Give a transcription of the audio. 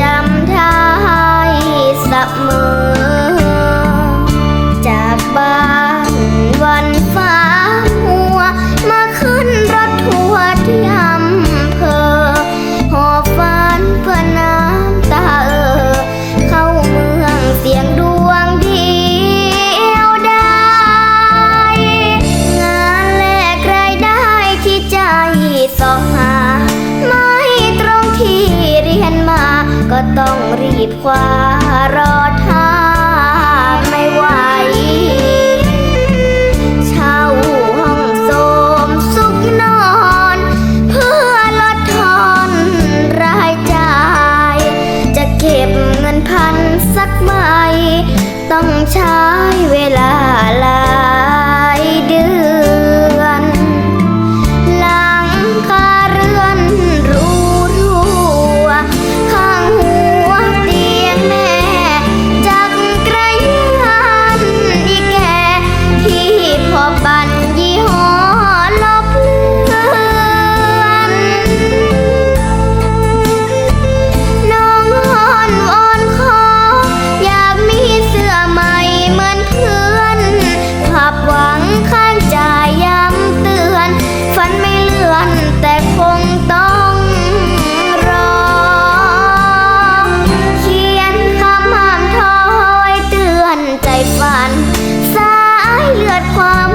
จำได้เสมอ จากบ้านวันฟ้า รีบคว้ารอท่าไม่ไหว เช่าห้องโสมสุขนอน เพื่อลดทอนรายจ่าย จะเก็บเงินพันสักไหต้องใช้เวลาลา นใจฝัน สายเลือดความ